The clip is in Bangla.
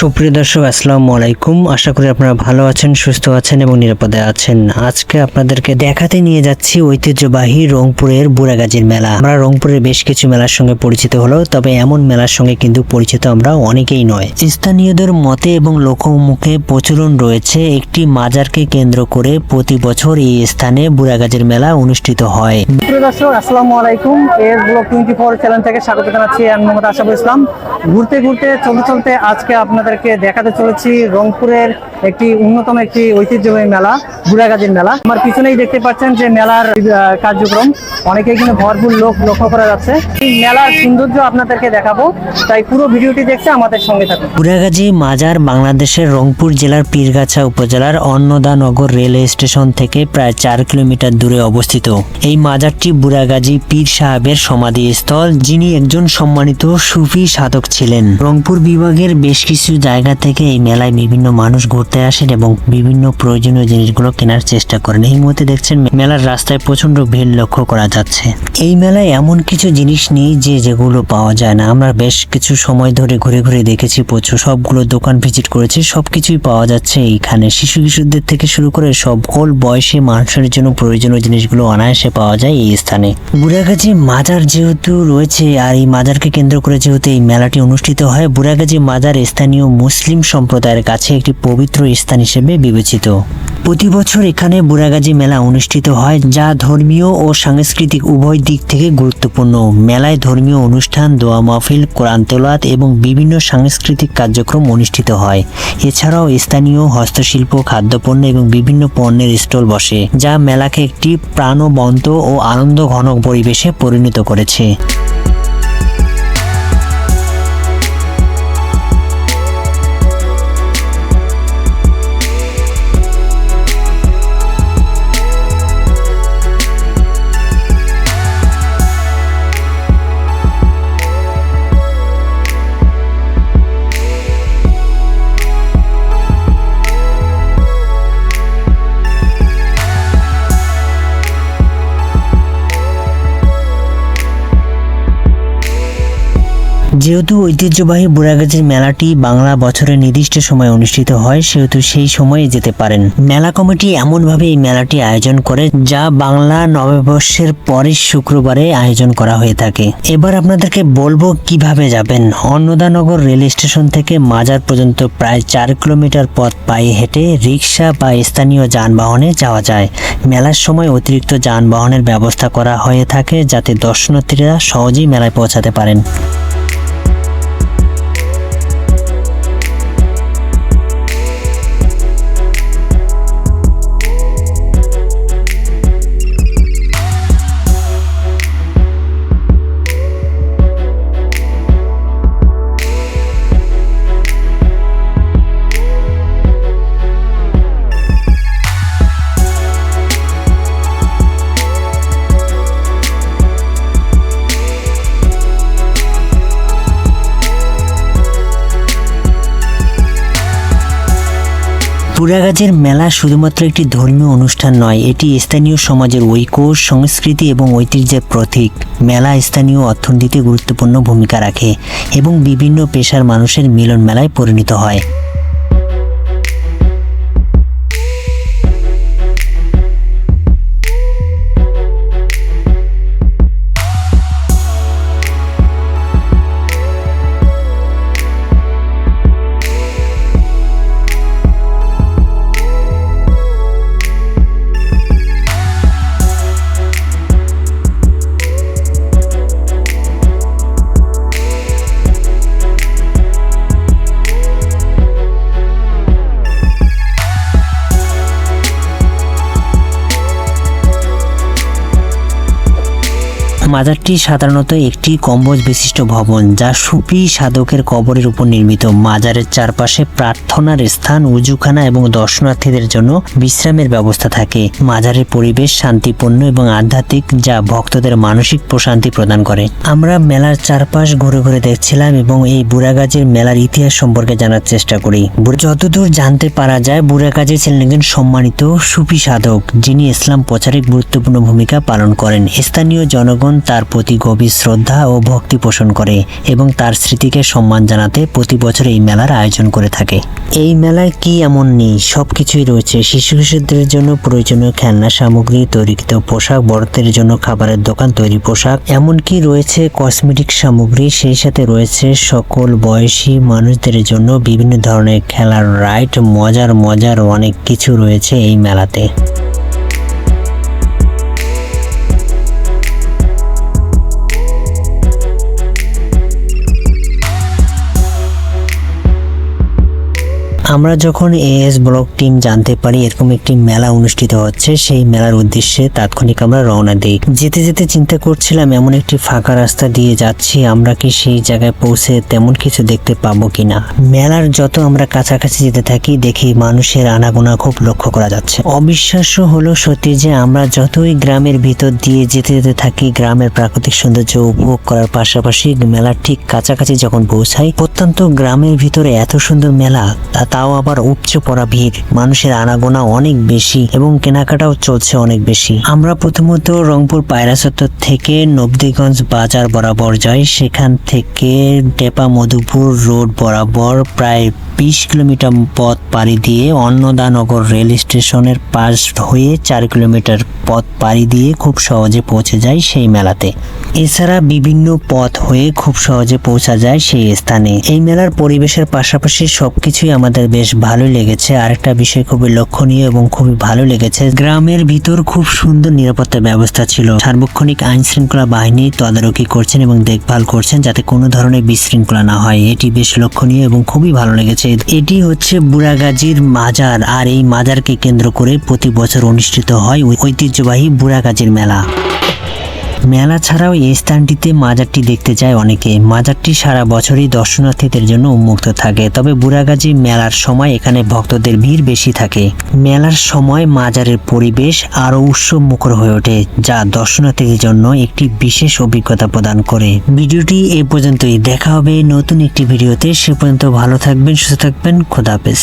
সুপ্রিয় দর্শক, আসসালামু আলাইকুম। আশা করি আপনারা ভালো আছেন, সুস্থ আছেন এবং নিরাপদে আছেন। আজকে আপনাদেরকে দেখাতে নিয়ে যাচ্ছি ঐতিহ্যবাহী রংপুরের বুড়াগাজীর মেলা। আমরা রংপুরের বেশ কিছু মেলার সঙ্গে পরিচিত হলো তবে এমন মেলার সঙ্গে কিন্তু পরিচিত আমরা অনেকেই নয়। স্থানীয়দের মতে এবং লোকমুখে প্রচলন রয়েছে একটি মাজারকে কেন্দ্র করে প্রতি বছর এই স্থানে বুড়াগাজীর মেলা অনুষ্ঠিত হয়। প্রিয় দর্শক, আসসালামু আলাইকুম। থেকে স্বাগত জানাচ্ছি ইসলাম। ঘুরতে ঘুরতে, চলতে চলতে আজকে আপনাদেরকে দেখাতে চলেছি রংপুরের একটি অন্যতম একটি ঐতিহ্যবাহী মেলা, বুড়াগাজীর মেলা। আমার পিছনেই দেখতে পাচ্ছেন যে মেলার কার্যক্রম। অনেকে এখানে ভরপুর লোক লক্ষ্য করা যাচ্ছে। এই মেলার সৌন্দর্য আপনাদেরকে দেখাবো। তাই পুরো ভিডিওটি দেখতে আমাদের সঙ্গে থাকুন। বুড়াগাজী মাজার বাংলাদেশের রংপুর জেলার পীরগাছা উপজেলার অন্নদানগর রেল স্টেশন থেকে প্রায় চার কিলোমিটার দূরে অবস্থিত। এই মাজারটি বুড়াগাজী পীর সাহেবের সমাধিস্থল, যিনি একজন সম্মানিত সুফি সাধক ছিলেন। রংপুর বিভাগের বেশ কিছু জায়গা থেকে এই মেলায় বিভিন্ন মানুষ ঘুরতে আসেন এবং বিভিন্ন প্রয়োজনীয় জিনিসগুলো কেনার চেষ্টা করেন। এই মুহূর্তে দেখছেন মেলার রাস্তায় প্রচণ্ড ভিড় লক্ষ্য করা যাচ্ছে। এই মেলায় এমন কিছু জিনিস নেই যে যেগুলো পাওয়া যায় না। আমরা বেশ কিছু সময় ধরে ঘুরে ঘুরে দেখেছি প্রচুর। সবগুলো দোকান ভিজিট করেছি। সবকিছুই পাওয়া যাচ্ছে এইখানে। শিশু কিশোরদের থেকে শুরু করে সকল বয়সী মানুষের জন্য প্রয়োজনীয় জিনিসগুলো অনায়াসে পাওয়া যায় এই স্থানে। বুড়াগাছি মাজার যেহেতু রয়েছে, আর এই মাজারকে কেন্দ্র করে যেহেতু এই মেলাটি অনুষ্ঠিত হয় বুড়াগাছি মাজার স্থানীয় মুসলিম সম্প্রদায়ের কাছে একটি পবিত্র স্থান হিসেবে বিবেচিত। প্রতি বছর এখানে বুড়াগাজী মেলা অনুষ্ঠিত হয়, যা ধর্মীয় ও সাংস্কৃতিক উভয় দিক থেকে গুরুত্বপূর্ণ। মেলায় ধর্মীয় অনুষ্ঠান, দোয়া মাহফিল, কোরআন তেলাওয়াত এবং বিভিন্ন সাংস্কৃতিক কার্যক্রম অনুষ্ঠিত হয়। এছাড়াও স্থানীয় হস্তশিল্প, খাদ্যপণ্য এবং বিভিন্ন পণ্যের স্টল বসে, যা মেলাকে একটি প্রাণবন্ত ও আনন্দ ঘন পরিবেশে পরিণত করেছে। যেহেতু ঐতিহ্যবাহী বুড়াগাছির মেলাটি বাংলা বছরের নির্দিষ্ট সময় অনুষ্ঠিত হয়, সেহেতু সেই সময়ে যেতে পারেন। মেলা কমিটি এমনভাবে এই মেলাটি আয়োজন করে, যা বাংলা নববর্ষের পরের শুক্রবারে আয়োজন করা হয়ে থাকে। এবার আপনাদেরকে বলব কীভাবে যাবেন। অন্নদানগর রেল স্টেশন থেকে মাজার পর্যন্ত প্রায় চার কিলোমিটার পথ পায়ে হেঁটে রিক্সা বা স্থানীয় যানবাহনে যাওয়া যায়। মেলার সময় অতিরিক্ত যানবাহনের ব্যবস্থা করা হয়ে থাকে, যাতে দর্শনার্থীরা সহজেই মেলায় পৌঁছাতে পারেন। পুরাগাছের মেলা শুধুমাত্র একটি ধর্মীয় অনুষ্ঠান নয়, এটি স্থানীয় সমাজের ঐক্য, সংস্কৃতি এবং ঐতিহ্যের প্রতীক। মেলা স্থানীয় অর্থনীতিতে গুরুত্বপূর্ণ ভূমিকা রাখে এবং বিভিন্ন পেশার মানুষের মিলন মেলায় পরিণত হয়। মাজারটি সাধারণত একটি গম্বুজ বিশিষ্ট ভবন, যা সুফি সাধকের কবরের উপর নির্মিত। মাজারের চারপাশে প্রার্থনার স্থান, উজুখানা এবং দর্শনার্থীদের জন্য বিশ্রামের ব্যবস্থা থাকে। মাজারের পরিবেশ শান্তিপূর্ণ এবং আধ্যাত্মিক, যা ভক্তদের মানসিক প্রশান্তি প্রদান করে। আমরা মেলার চারপাশ ঘুরে ঘুরে দেখছিলাম এবং এই বুড়াগাজের মেলার ইতিহাস সম্পর্কে জানার চেষ্টা করি। যতদূর জানতে পারা যায়, বুড়াগাজী ছিলেন একজন সম্মানিত সুফি সাধক, যিনি ইসলাম প্রচারে গুরুত্বপূর্ণ ভূমিকা পালন করেন। স্থানীয় জনগণ জনগণ তার প্রতি গভীর শ্রদ্ধা ও ভক্তি পোষণ করে এবং তার স্মৃতিকে সম্মান জানাতে প্রতি বছর এই মেলার আয়োজন করে থাকে। এই মেলায় কি এমন নেই সব কিছুই রয়েছে। শিশু কিশোরদের জন্য প্রয়োজনীয় খেলনা সামগ্রী, তৈরিকৃত পোশাক, বড়দের জন্য খাবারের দোকান, তৈরি পোশাক, এমনকি রয়েছে কসমেটিক সামগ্রী, সেই সাথে রয়েছে সকল বয়সী মানুষদের জন্য বিভিন্ন ধরনের খেলার রাইড, মজার মজার অনেক কিছু রয়েছে এই মেলাতে। আমরা যখন এএস ব্লক টিম জানতে পারি এরকম একটি মেলা অনুষ্ঠিত হচ্ছে, সেই মেলার উদ্দেশ্যে তাৎক্ষণিক আমরা রওনা দিই। যেতে যেতে চিন্তা করছিলাম, এমন একটি ফাঁকা রাস্তা দিয়ে যাচ্ছি, আমরা কি সেই জায়গায় পৌঁছে তেমন কিছু দেখতে পাবো কিনা? মেলার যত আমরা কাছাকাছি যেতে থাকি, দেখি মানুষের আনাগোনা খুব লক্ষ্য করা যাচ্ছে। অবিশ্বাস্য হলো সত্যি যে আমরা যতই গ্রামের ভিতর দিয়ে যেতে যেতে থাকি, গ্রামের প্রাকৃতিক সৌন্দর্য উপভোগ করার পাশাপাশি মেলার ঠিক কাছাকাছি যখন পৌঁছাই প্রত্যন্ত গ্রামের ভিতরে এত সুন্দর মেলা, তা- তাও আবার উপচে পড়া ভিড়। মানুষের আনাগোনা অনেক বেশি এবং কেনাকাটাও চলছে অনেক বেশি। আমরা প্রথমত রংপুর পায়রা চত্বর থেকে নবদীগঞ্জ বাজার বরাবর যাই। সেখান থেকে ডেপা মধুপুর রোড বরাবর প্রায় বিশ কিলোমিটার পথ পাড়ি দিয়ে অন্নদানগর রেল স্টেশনের পাশ হয়ে চার কিলোমিটার পথ পাড়ি দিয়ে খুব সহজে পৌঁছে যায় সেই মেলাতে। এছাড়া বিভিন্ন পথ হয়ে খুব সহজে পৌঁছা যায় সেই স্থানে। এই মেলার পরিবেশের পাশাপাশি সবকিছুই আমাদের বেশ ভালো লেগেছে। আরেকটা বিষয় খুবই লক্ষণীয় এবং খুবই ভালো লেগেছে, গ্রামের ভিতর খুব সুন্দর নিরাপত্তা ব্যবস্থা ছিল। সার্বক্ষণিক আইন শৃঙ্খলা বাহিনী তদারকি করছেন এবং দেখভাল করছেন যাতে কোনো ধরনের বিশৃঙ্খলা না হয়। এটি বেশ লক্ষণীয় এবং খুবই ভালো লেগেছে। এটি হচ্ছে বুড়াগাজীর মাজার, আর এই মাজারকে কেন্দ্র করে প্রতি বছর অনুষ্ঠিত হয় ঐতিহ্যবাহী বুড়াগাজীর মেলা। মেলা ছাড়াও এই স্থানটিতে মাজারটি দেখতে যায় অনেকে। মাজারটি সারা বছরই দর্শনার্থীদের জন্য উন্মুক্ত থাকে, তবে বুড়াগাজী মেলার সময় এখানে ভক্তদের ভিড় বেশি থাকে। মেলার সময় মাজারের পরিবেশ আরও উৎসব মুখর হয়ে ওঠে, যা দর্শনার্থীদের জন্য একটি বিশেষ অভিজ্ঞতা প্রদান করে। ভিডিওটি এই পর্যন্তই। দেখা হবে নতুন একটি ভিডিওতে। সে পর্যন্ত ভালো থাকবেন, সুস্থ থাকবেন। খোদাহাফেজ